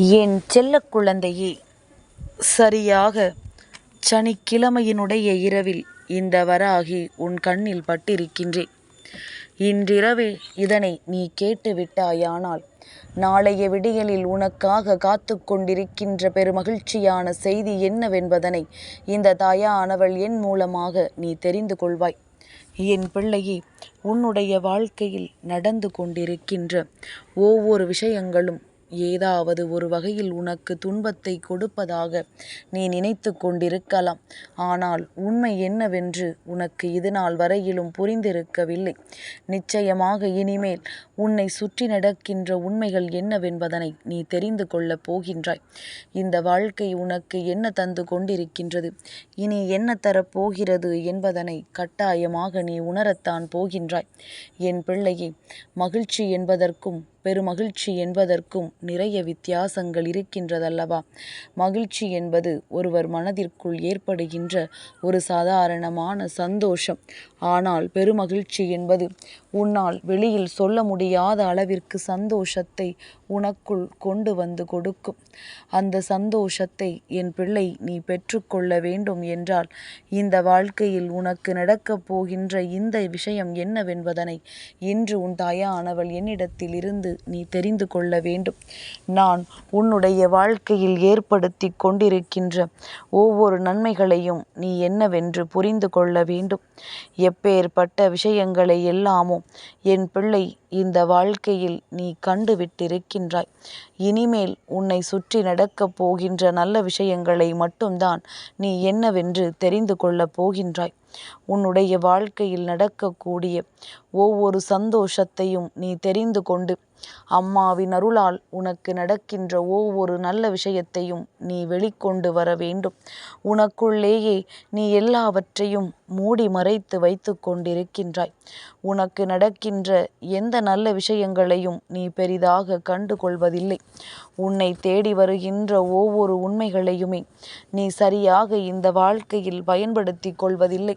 என் செல்ல குழந்தையே சரியாக சனிக்கிழமையினுடைய இரவில் இந்த வராகி உன் கண்ணில் பட்டிருக்கின்றேன். இன்றிரவே இதனை நீ கேட்டு விட்டாயானால் நாளைய விடியலில் உனக்காக காத்து கொண்டிருக்கின்ற பெருமகிழ்ச்சியான செய்தி என்னவென்பதனை இந்த தாயானவள் என் மூலமாக நீ தெரிந்து கொள்வாய். என் பிள்ளையே உன்னுடைய வாழ்க்கையில் நடந்து கொண்டிருக்கின்ற ஒவ்வொரு விஷயங்களும் ஏதாவது ஒரு வகையில் உனக்கு துன்பத்தை கொடுப்பதாக நீ நினைத்து கொண்டிருக்கலாம். ஆனால் உண்மை என்னவென்று உனக்கு இதுநாள் வரையிலும் புரிந்திருக்கவில்லை. நிச்சயமாக இனிமேல் உன்னை சுற்றி நடக்கின்ற உண்மைகள் என்னவென்பதனை நீ தெரிந்து கொள்ளப் போகின்றாய். இந்த வாழ்க்கை உனக்கு என்ன தந்து கொண்டிருக்கின்றது? இனி என்ன தரப்போகிறது என்பதனை கட்டாயமாக நீ உணரத்தான் போகின்றாய். என் பிள்ளையை மகிழ்ச்சி என்பதற்கும் பெருமகிழ்ச்சி என்பதற்கும் நிறைய வித்தியாசங்கள் இருக்கின்றதல்லவா? மகிழ்ச்சி என்பது ஒருவர் மனதிற்குள் ஏற்படுகின்ற ஒரு சாதாரணமான சந்தோஷம். ஆனால் பெருமகிழ்ச்சி என்பது உன்னால் வெளியில் சொல்ல முடியாத அளவிற்கு சந்தோஷத்தை உனக்குள் கொண்டு வந்து கொடுக்கும். அந்த சந்தோஷத்தை என் பிள்ளை நீ பெற்றுக்கொள்ள வேண்டும் என்றால் இந்த வாழ்க்கையில் உனக்கு நடக்கப் போகின்ற இந்த விஷயம் என்னவென்பதனை இன்று உன் தாயானவள் என்னிடத்தில் இருந்து நீ தெரிந்து கொள்ள வேண்டும். நான் உன்னுடைய வாழ்க்கையில் ஏற்படுத்தி கொண்டிருக்கின்ற ஒவ்வொரு நன்மைகளையும் நீ என்னவென்று புரிந்து கொள்ள வேண்டும். எப்பேற்பட்ட விஷயங்களை எல்லாமும் என் பிள்ளை இந்த வாழ்க்கையில் நீ கண்டு விட்டிருக்கின்றாய் இனிமேல் உன்னை சுற்றி நடக்கப் போகின்ற நல்ல விஷயங்களை மட்டும்தான் நீ என்னவென்று தெரிந்து கொள்ளப் போகின்றாய். உன்னுடைய வாழ்க்கையில் நடக்கக்கூடிய ஒவ்வொரு சந்தோஷத்தையும் நீ தெரிந்து கொண்டு அம்மாவின் அருளால் உனக்கு நடக்கின்ற ஒவ்வொரு நல்ல விஷயத்தையும் நீ வெளிக்கொண்டு வர வேண்டும். உனக்குள்ளேயே நீ எல்லாவற்றையும் மூடி மறைத்து வைத்து கொண்டிருக்கின்றாய். உனக்கு நடக்கின்ற எந்த நல்ல விஷயங்களையும் நீ பெரிதாக கண்டு கொள்வதில்லை உன்னை தேடி வருகின்ற ஒவ்வொரு உண்மைகளையுமே நீ சரியாக இந்த வாழ்க்கையில் பயன்படுத்தி கொள்வதில்லை.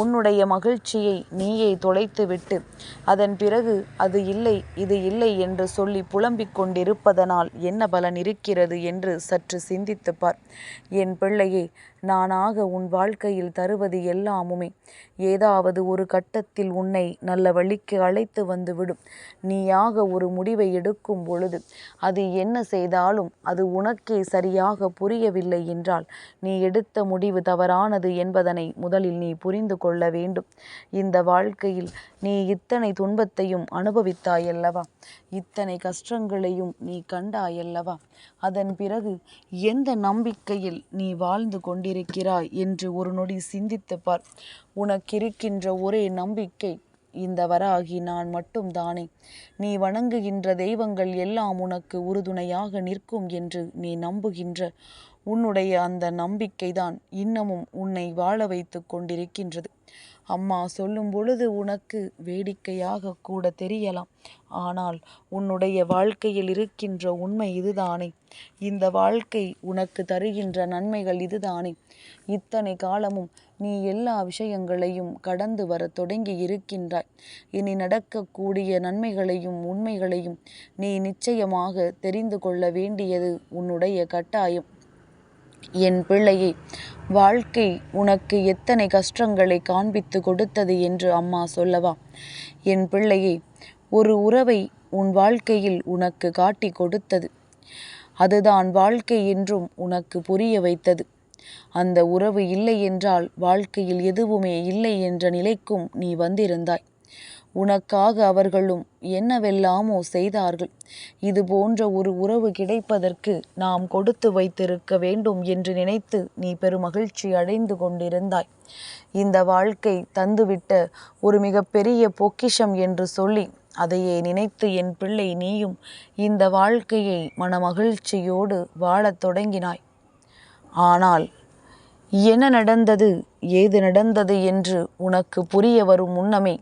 உன்னுடைய மகிழ்ச்சியை நீயே தொலைத்துவிட்டு அதன் பிறகு அது இல்லை இது இல்லை என்று சொல்லி புலம்பிக் கொண்டிருப்பதனால் என்ன பலன் இருக்கிறது என்று சற்று சிந்தித்து பார். என் பிள்ளையே நானாக உன் வாழ்க்கையில் தருவது எல்லாமுமே. ஏதாவது ஒரு கட்டத்தில் உன்னை நல்ல வழிக்கு அழைத்து வந்துவிடும் நீயாக ஒரு முடிவை எடுக்கும் பொழுது அது என்ன செய்தாலும் அது உனக்கே சரியாக புரியவில்லை என்றால் நீ எடுத்த முடிவு தவறானது என்பதனை முதலில் நீ புரிந்து கொள்ள வேண்டும். இந்த வாழ்க்கையில் நீ இத்தனை துன்பத்தையும் அனுபவித்தாயல்லவா? இத்தனை கஷ்டங்களையும் நீ கண்டாயல்லவா? அதன் பிறகு எந்த நம்பிக்கையில் நீ வாழ்ந்து கொண்டிருக்கிறாய் என்று ஒரு நொடி சிந்தித்து பார். உனக்கிருக்கின்ற ஒரே நம்பிக்கை இந்த வராகி நான் மட்டும் தானே. நீ வணங்குகின்ற தெய்வங்கள் எல்லாம் உனக்கு உறுதுணையாக நிற்கும் என்று நீ நம்புகின்ற உன்னுடைய அந்த நம்பிக்கைதான் இன்னமும் உன்னை வாழ வைத்து கொண்டிருக்கின்றது. அம்மா சொல்லும் பொழுது உனக்கு வேடிக்கையாக கூட தெரியலாம். ஆனால் உன்னுடைய வாழ்க்கையில் இருக்கின்ற உண்மை இதுதானே. இந்த வாழ்க்கை உனக்கு தருகின்ற நன்மைகள் இதுதானே. இத்தனை காலமும் நீ எல்லா விஷயங்களையும் கடந்து வர தொடங்கி இருக்கின்றாய். இனி நடக்கக்கூடிய நன்மைகளையும் உண்மைகளையும் நீ நிச்சயமாக தெரிந்து கொள்ள வேண்டியது உன்னுடைய கட்டாயம். என் பிள்ளையே வாழ்க்கை உனக்கு எத்தனை கஷ்டங்களை காண்பித்து கொடுத்தது என்று அம்மா சொல்லவா? என் பிள்ளையே ஒரு உறவை உன் வாழ்க்கையில் உனக்கு காட்டி கொடுத்தது. அதுதான் வாழ்க்கை என்றும் உனக்கு புரிய வைத்தது. அந்த உறவு இல்லை என்றால் வாழ்க்கையில் எதுவுமே இல்லை என்ற நிலைக்கும் நீ வந்திருந்தாய். உனக்காக அவர்களும் என்னவெல்லாமோ செய்தார்கள். இது போன்ற ஒரு உறவு கிடைப்பதற்கு நாம் கொடுத்து வைத்திருக்க வேண்டும் என்று நினைத்து நீ பெருமகிழ்ச்சி அடைந்து கொண்டிருந்தாய். இந்த வாழ்க்கை தந்துவிட்ட ஒரு மிகப்பெரிய பொக்கிஷம் என்று சொல்லி அதையே நினைத்து என் பிள்ளை நீயும் இந்த வாழ்க்கையை மனமகிழ்ச்சியோடு வாழத் தொடங்கினாய். ஆனால் என்ன நடந்தது ஏது நடந்தது என்று உனக்கு புரிய வரும் முன்னமே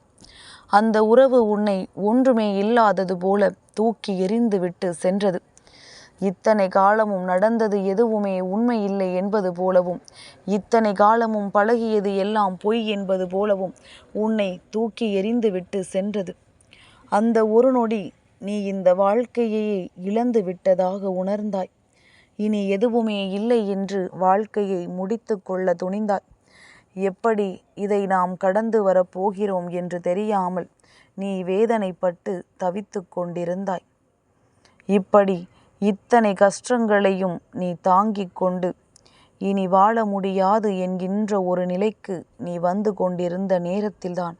அந்த உறவு உன்னை ஒன்றுமே இல்லாதது போல தூக்கி எறிந்துவிட்டு சென்றது. இத்தனை காலமும் நடந்தது எதுவுமே உண்மை இல்லை என்பது போலவும் இத்தனை காலமும் பழகியது எல்லாம் பொய் என்பது போலவும் உன்னை தூக்கி எறிந்துவிட்டு சென்றது. அந்த ஒரு நொடி நீ இந்த வாழ்க்கையையே இழந்து விட்டதாக உணர்ந்தாய். இனி எதுவுமே இல்லை என்று வாழ்க்கையை முடித்து கொள்ள துணிந்தாய். எப்படி இதை நாம் கடந்து வரப்போகிறோம் என்று தெரியாமல் நீ வேதனைப்பட்டு தவித்து கொண்டிருந்தாய். இப்படி இத்தனை கஷ்டங்களையும் நீ தாங்கிக் கொண்டு இனி வாழ முடியாது என்கின்ற ஒரு நிலைக்கு நீ வந்து கொண்டிருந்த நேரத்தில்தான்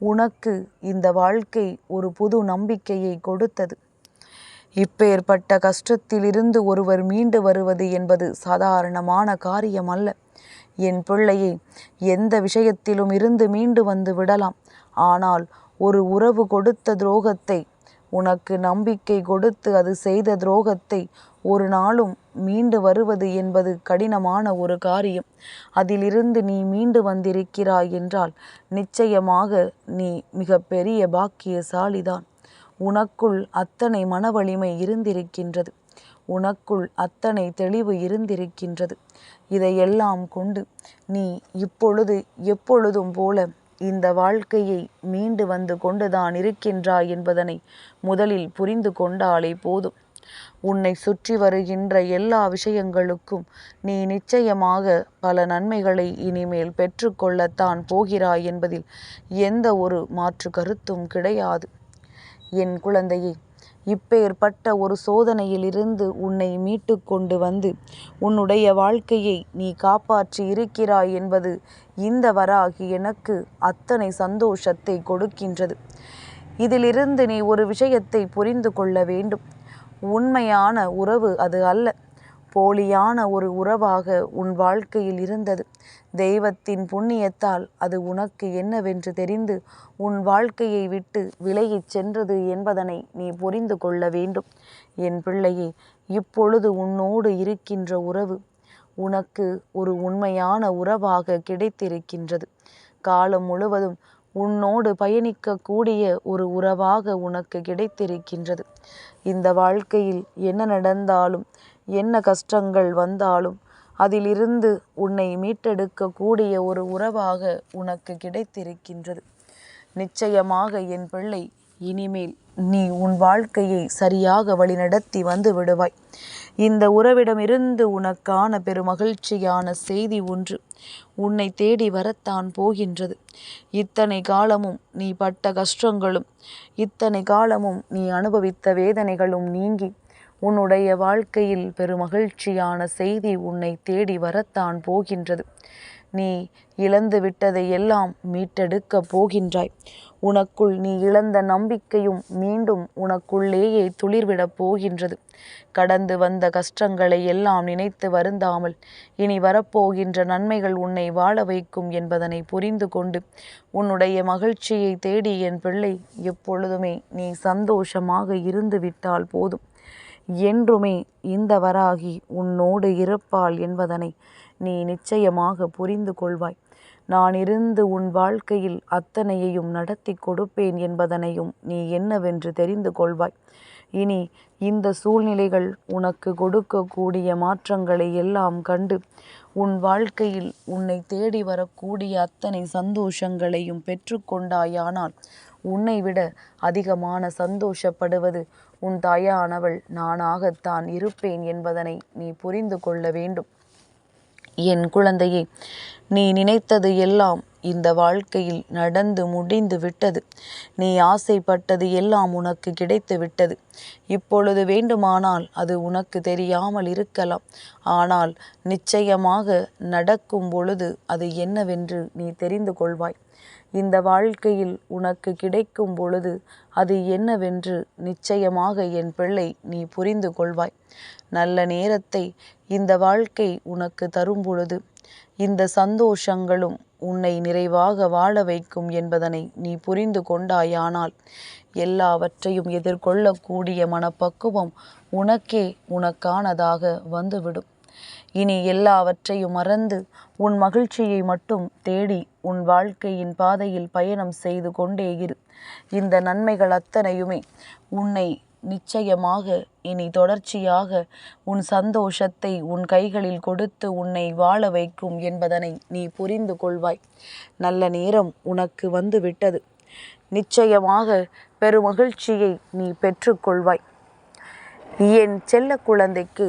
உனக்கு இந்த வாழ்க்கை ஒரு புது நம்பிக்கையை கொடுத்தது. இப்பேற்பட்ட கஷ்டத்திலிருந்து ஒருவர் மீண்டு வருவது என்பது சாதாரணமான காரியம் அல்ல என் பிள்ளையே எந்த விஷயத்திலும் இருந்து மீண்டு வந்து விடலாம். ஆனால் ஒரு உறவு கொடுத்த துரோகத்தை உனக்கு நம்பிக்கை கொடுத்து அது செய்த துரோகத்தை ஒரு நாளும் மீண்டு வருவது என்பது கடினமான ஒரு காரியம். அதிலிருந்து நீ மீண்டு வந்திருக்கிறாய் என்றால் நிச்சயமாக நீ மிக பெரிய பாக்கியசாலிதான். உனக்குள் அத்தனை மனவலிமை இருந்திருக்கின்றது. உனக்குள் அத்தனை தெளிவு இருந்திருக்கின்றது. இதையெல்லாம் கொண்டு நீ இப்பொழுது எப்பொழுதும் போல இந்த வாழ்க்கையை மீண்டு வந்து கொண்டுதான் இருக்கின்றாய் என்பதனை முதலில் புரிந்து கொண்டாலே போதும். உன்னை சுற்றி வருகின்ற எல்லா விஷயங்களுக்கும் நீ நிச்சயமாக பல நன்மைகளை இனிமேல் பெற்றுக்கொள்ளத்தான் போகிறாய் என்பதில் எந்த ஒரு மாற்று கருத்தும் கிடையாது. என் குழந்தையே இப்பேற்பட்ட ஒரு சோதனையிலிருந்து உன்னை மீட்டு கொண்டு வந்து உன்னுடைய வாழ்க்கையை நீ காப்பாற்றி இருக்கிறாய் என்பது இந்த வராகி எனக்கு அத்தனை சந்தோஷத்தை கொடுக்கின்றது. இதிலிருந்து நீ ஒரு விஷயத்தை புரிந்து கொள்ள வேண்டும். உண்மையான உறவு அது அல்ல. போலியான ஒரு உறவாக உன் வாழ்க்கையில் இருந்தது. தெய்வத்தின் புண்ணியத்தால் அது உனக்கு என்னவென்று தெரிந்து உன் வாழ்க்கையை விட்டு விலகிச் சென்றது என்பதனை நீ புரிந்து கொள்ள வேண்டும். என் பிள்ளையே இப்பொழுது உன்னோடு இருக்கின்ற உறவு உனக்கு ஒரு உண்மையான உறவாக கிடைத்திருக்கின்றது. காலம் முழுவதும் உன்னோடு பயணிக்கக்கூடிய ஒரு உறவாக உனக்கு கிடைத்திருக்கின்றது. இந்த வாழ்க்கையில் என்ன நடந்தாலும் என்ன கஷ்டங்கள் வந்தாலும் அதிலிருந்து உன்னை மீட்டெடுக்கக்கூடிய ஒரு உறவாக உனக்கு கிடைத்திருக்கின்றது. நிச்சயமாக என் பிள்ளை இனிமேல் நீ உன் வாழ்க்கையை சரியாக வழிநடத்தி வந்து விடுவாய். இந்த உறவிடமிருந்து உனக்கான பெருமகிழ்ச்சியான செய்தி ஒன்று உன்னை தேடி வரத்தான் போகின்றது. இத்தனை காலமும் நீ பட்ட கஷ்டங்களும் இத்தனை காலமும் நீ அனுபவித்த வேதனைகளும் நீங்கி உன்னுடைய வாழ்க்கையில் பெருமகிழ்ச்சியான செய்தி உன்னை தேடி வரத்தான் போகின்றது. நீ இழந்து விட்டதை எல்லாம் மீட்டெடுக்கப் போகின்றாய். உனக்குள் நீ இழந்த நம்பிக்கையும் மீண்டும் உனக்குள்ளேயே துளிர்விடப் போகின்றது. கடந்து வந்த கஷ்டங்களை எல்லாம் நினைத்து வருந்தாமல் இனி வரப்போகின்ற நன்மைகள் உன்னை வாழ வைக்கும் என்பதனை புரிந்து கொண்டு உன்னுடைய மகிழ்ச்சியை தேடி என் பிள்ளை எப்பொழுதுமே நீ சந்தோஷமாக இருந்து விட்டால் போதும். என்றுமே இந்த வராகி உன்னோடு இருப்பாள் என்பதனை நீ நிச்சயமாக புரிந்து கொள்வாய். நான் இருந்து உன் வாழ்க்கையில் அத்தனையையும் நடத்தி கொடுப்பேன் என்பதனையும் நீ என்னவென்று தெரிந்து கொள்வாய். இனி இந்த சூழ்நிலைகள் உனக்கு கொடுக்கக்கூடிய மாற்றங்களை எல்லாம் கண்டு உன் வாழ்க்கையில் உன்னை தேடி வரக்கூடிய அத்தனை சந்தோஷங்களையும் பெற்றுக்கொண்டாயானால் உன்னை விட அதிகமான சந்தோஷப்படுவது உன் தாயானவள் நானாகத்தான் இருப்பேன் என்பதனை நீ புரிந்து கொள்ள வேண்டும். என் குழந்தையே நீ நினைத்தது எல்லாம் இந்த வாழ்க்கையில் நடந்து முடிந்து விட்டது. நீ ஆசைப்பட்டது எல்லாம் உனக்கு கிடைத்து விட்டது. இப்பொழுது வேண்டுமானால் அது உனக்கு தெரியாமல் இருக்கலாம். ஆனால் நிச்சயமாக நடக்கும் பொழுது அது என்னவென்று நீ தெரிந்து கொள்வாய். இந்த வாழ்க்கையில் உனக்கு கிடைக்கும் பொழுது அது என்னவென்று நிச்சயமாக என் பிள்ளை நீ புரிந்து கொள்வாய். நல்ல நேரத்தை இந்த வாழ்க்கை உனக்கு தரும் பொழுது இந்த சந்தோஷங்களும் உன்னை நிறைவாக வாழ வைக்கும் என்பதனை நீ புரிந்து கொண்டாயானால் எல்லாவற்றையும் எதிர்கொள்ளக்கூடிய மனப்பக்குவம் உனக்கே உனக்கானதாக வந்துவிடும். இனி எல்லாவற்றையும் மறந்து உன் மகிழ்ச்சியை மட்டும் தேடி உன் வாழ்க்கையின் பாதையில் பயணம் செய்து கொண்டே இரு. இந்த நன்மைகள் அத்தனையுமே உன்னை நிச்சயமாக இனி தொடர்ச்சியாக உன் சந்தோஷத்தை உன் கைகளில் கொடுத்து உன்னை வாழ வைக்கும் என்பதனை நீ புரிந்து கொள்வாய். நல்ல நேரம் உனக்கு வந்து விட்டது நிச்சயமாக பெருமகிழ்ச்சியை நீ பெற்றுக்கொள்வாய் என் செல்ல குழந்தைக்கு